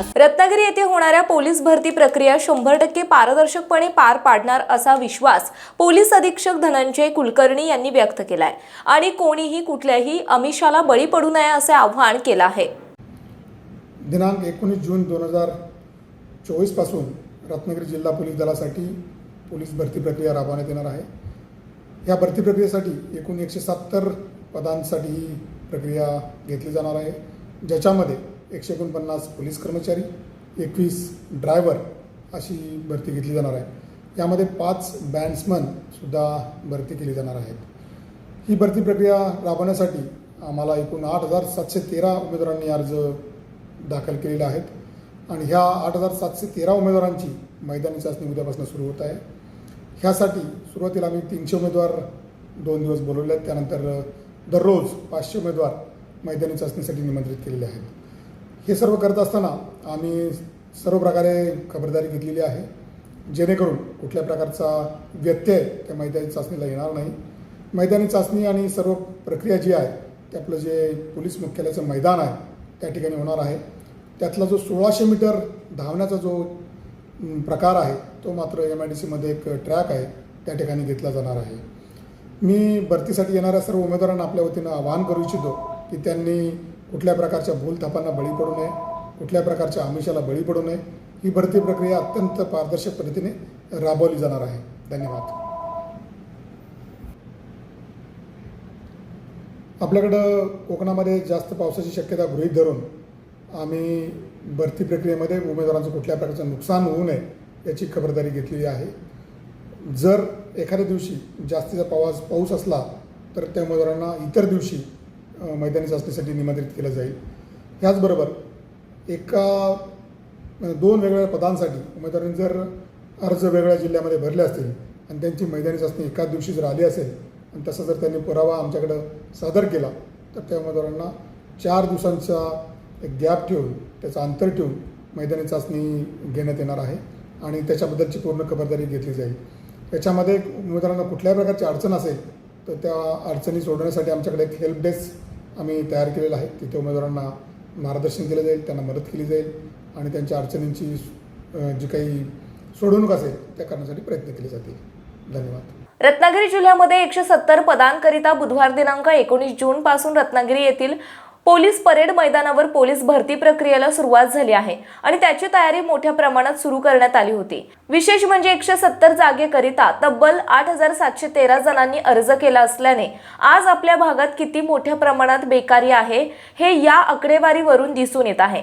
विश्वास रत्नागिरी येथे होणाऱ्या पोलीस भरती प्रक्रिया शंभर टक्के पारदर्शकपणे पार पाडणार असा विश्वास पोलीस अधीक्षक धनंजय कुलकर्णी यांनी व्यक्त केलाय. आणि कोणीही कुठल्याही अमिषाला बळी पडू नये असे आवाहन केलं आहे. दिनांक एकोणीस जून दोन हजार चोवीसपासून रत्नागिरी जिल्हा पोलीस दलासाठी पोलीस भरती प्रक्रिया राबवण्यात येणार आहे. या भरती प्रक्रियेसाठी एकूण एकशे सत्तर पदांसाठी ही प्रक्रिया घेतली जाणार आहे. ज्याच्यामध्ये एकशे एकोणपन्नास पोलीस कर्मचारी एकवीस ड्रायव्हर अशी भरती घेतली जाणार आहे. यामध्ये पाच बँड्समनसुद्धा भरती केली जाणार आहेत. ही भरती प्रक्रिया राबवण्यासाठी आम्हाला एकूण आठ हजार सातशे तेरा उमेदवारांनी अर्ज दाखल केलेले आहेत आणि ह्या आठ हजार सातशे तेरा उमेदवारांची मैदानी चाचणी उद्यापासून सुरू होत आहे. ह्यासाठी सुरुवातीला आम्ही तीनशे उमेदवार दोन दिवस बोलवले आहेत. त्यानंतर दररोज पाचशे उमेदवार मैदानी चाचणीसाठी निमंत्रित केलेले आहेत. हे सर्व करत असताना आम्ही सर्व प्रकारे खबरदारी घेतलेली आहे. जेणेकरून कुठल्या प्रकारचा व्यत्यय त्या मैदानी चाचणीला येणार नाही. मैदानी चाचणी आणि सर्व प्रक्रिया जी आहे ते आपलं जे पोलीस मुख्यालयाचं मैदान आहे त्या ठिकाणी होणार आहे. त्यातला जो सोळाशे मीटर धावण्याचा जो प्रकार आहे तो मात्र एम आय डी सीमध्ये एक ट्रॅक आहे त्या ठिकाणी घेतला जाणार आहे. मी भरतीसाठी येणाऱ्या सर्व उमेदवारांना आपल्या वतीनं आवाहन करू इच्छितो की त्यांनी कुठल्या प्रकारच्या भूलथापांना बळी पडू नये कुठल्या प्रकारच्या आमिषाला बळी पडू नये ही भरती प्रक्रिया अत्यंत पारदर्शक पद्धतीने राबवली जाणार आहे. धन्यवाद. आपल्याकडं कोकणामध्ये जास्त पावसाची शक्यता गृहीत धरून आम्ही भरती प्रक्रियेमध्ये उमेदवारांचं कुठल्या प्रकारचं नुकसान होऊ नये याची खबरदारी घेतलेली आहे. जर एखाद्या दिवशी जास्तीचा पावस पाऊस असला तर त्या उमेदवारांना इतर दिवशी मैदानी चाचणीसाठी निमंत्रित केलं जाईल. ह्याचबरोबर एका दोन वेगवेगळ्या पदांसाठी उमेदवारांनी जर अर्ज वेगळ्या जिल्ह्यामध्ये भरले असतील आणि त्यांची मैदानी चाचणी एकाच दिवशी जर आली असेल आणि तसा जर त्यांनी पुरावा आमच्याकडं सादर केला तर त्या उमेदवारांना चार दिवसांचा एक गॅप ठेवून त्याचं अंतर ठेवून मैदानी चाचणी घेण्यात येणार आहे आणि त्याच्याबद्दलची पूर्ण खबरदारी घेतली जाईल. याच्यामध्ये उमेदवारांना कुठल्याही प्रकारची अडचण असेल तर त्या अडचणी सोडवण्यासाठी आमच्याकडे एक हेल्प डेस्क आम्ही तयार केलेला आहे. तिथे उमेदवारांना मार्गदर्शन केलं जाईल त्यांना मदत केली जाईल आणि त्यांच्या अडचणींची जी काही सोडवणूक असेल त्या करण्यासाठी प्रयत्न केले जातील. धन्यवाद. रत्नागिरी जिल्ह्यामध्ये एकशे सत्तर पदांकरिता बुधवार दिनांक एकोणीस जून पासून रत्नागिरी येथील पोलीस परेड मैदानावर पोलीस भरती प्रक्रियेला सुरुवात झाली आहे आणि त्याची तयारी मोठ्या प्रमाणात सुरू करण्यात आली होती. विशेष म्हणजे एकशे सत्तर जागेकरिता तब्बल आठ हजार सातशे तेरा जणांनी अर्ज केला असल्याने आज आपल्या भागात किती मोठ्या प्रमाणात बेकारी आहे हे या आकडेवारीवरून दिसून येत आहे.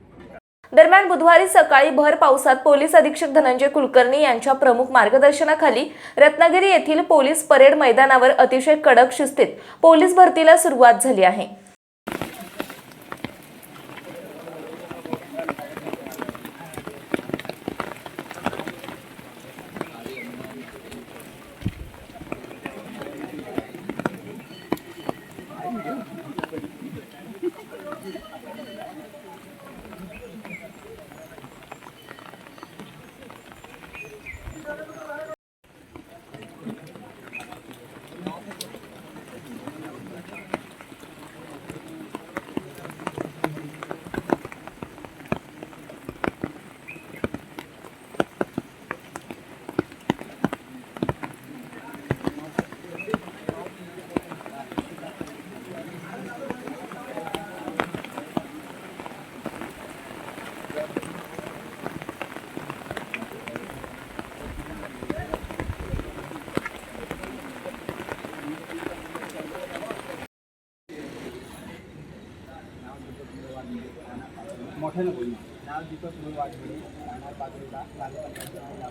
दरम्यान बुधवारी सकाळी भर पावसात पोलीस अधीक्षक धनंजय कुलकर्णी यांच्या प्रमुख मार्गदर्शनाखाली रत्नागिरी येथील पोलीस परेड मैदानावर अतिशय कडक शिस्तीत पोलीस भरतीला सुरुवात झाली आहे. मोठ्यानं बोल नाव दीपक मूळ वाघबडे राहणार बाजूला तालुका पंचायत जिल्हा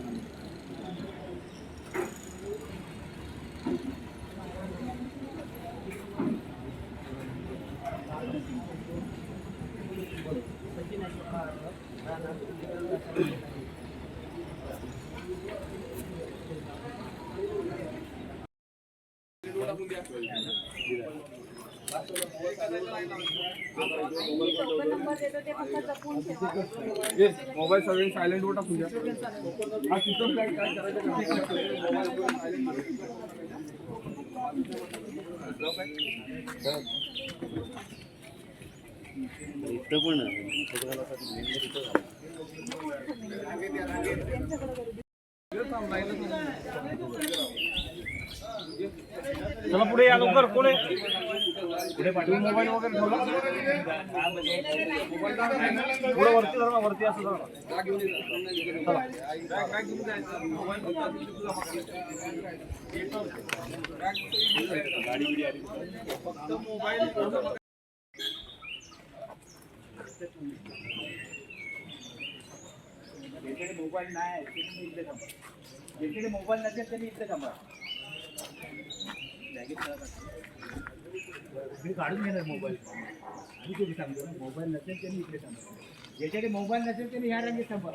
नांदेड. मोबाईल सगळे सायलेंट वर टाकून द्या. हा सिस्टम काय चला पुढे या लवकर पुढे. पुढे मोबाईल वगैरे ठेवला? पुढे वरती धरा वरती असं फक्त तर मोबाईल मोबाईल नाही मोबाईल नसेल त्यांनी इकडे थांबा. मी काढून घेणार मोबाईल. आणि तुम्ही सांगतो मोबाईल नसेल त्यांनी इकडे सांगतो ज्याच्याकडे मोबाईल नसेल त्यांनी ह्या रंगीत सांभाळ